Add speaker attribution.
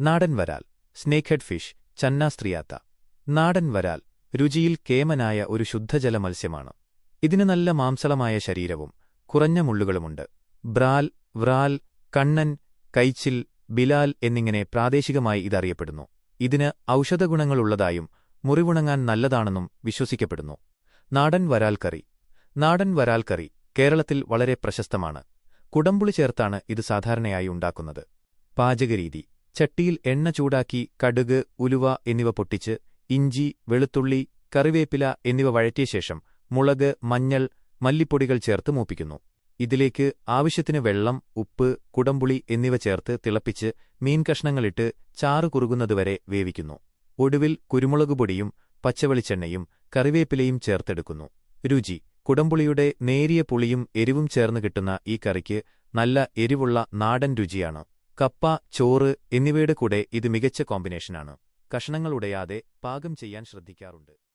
Speaker 1: നാടൻ വരാൽ സ്നേക്ക്ഹെഡ് ഫിഷ് ചന്നാസ്ത്രിയാത്ത നാടൻ വരാൽ രുചിയിൽ കേമനായ ഒരു ശുദ്ധജല മത്സ്യമാണ്. ഇതിന് നല്ല മാംസളമായ ശരീരവും കുറഞ്ഞ മുള്ളുകളുമുണ്ട്. ബ്രാൽ വ്രാൽ കണ്ണൻ കൈച്ചിൽ ബിലാൽ എന്നിങ്ങനെ പ്രാദേശികമായി ഇതറിയപ്പെടുന്നു. ഇതിന് ഔഷധഗുണങ്ങളുള്ളതായും മുറിവുണങ്ങാൻ നല്ലതാണെന്നും വിശ്വസിക്കപ്പെടുന്നു. നാടൻ വരാൽ കറി. നാടൻ വരാൽ കറി കേരളത്തിൽ വളരെ പ്രശസ്തമാണ്. കുടമ്പുളി ചേർത്താണ് ഇത് സാധാരണയായി ഉണ്ടാക്കുന്നത്. പാചകരീതി. ചട്ടിയിൽ എണ്ണ ചൂടാക്കി കടുക് ഉലുവ എന്നിവ പൊട്ടിച്ച് ഇഞ്ചി വെളുത്തുള്ളി കറിവേപ്പില എന്നിവ വഴറ്റിയ ശേഷം മുളക് മഞ്ഞൾ മല്ലിപ്പൊടികൾ ചേർത്ത് മൂപ്പിക്കുന്നു. ഇതിലേക്ക് ആവശ്യത്തിന് വെള്ളം ഉപ്പ് കുടംപുളി എന്നിവ ചേർത്ത് തിളപ്പിച്ച് മീൻ കഷ്ണങ്ങളിട്ട് ചാറ് കുറുകുന്നതുവരെ വേവിക്കുന്നു. ഒടുവിൽ കുരുമുളകുപൊടിയും പച്ചവെളിച്ചെണ്ണയും കറിവേപ്പിലയും ചേർത്തെടുക്കുന്നു. രുചി. കുടംപുളിയുടെ നേരിയ പുളിയും എരിവും ചേർന്ന് കിട്ടുന്ന ഈ കറിക്ക് നല്ല എരിവുള്ള നാടൻ രുചിയാണ്. കപ്പ ചോറ് എന്നിവയുടെ കൂടെ ഇത് മികച്ച കോമ്പിനേഷനാണ്. കഷണങ്ങളുടെയാതെ പാകം ചെയ്യാൻ ശ്രദ്ധിക്കാറുണ്ട്.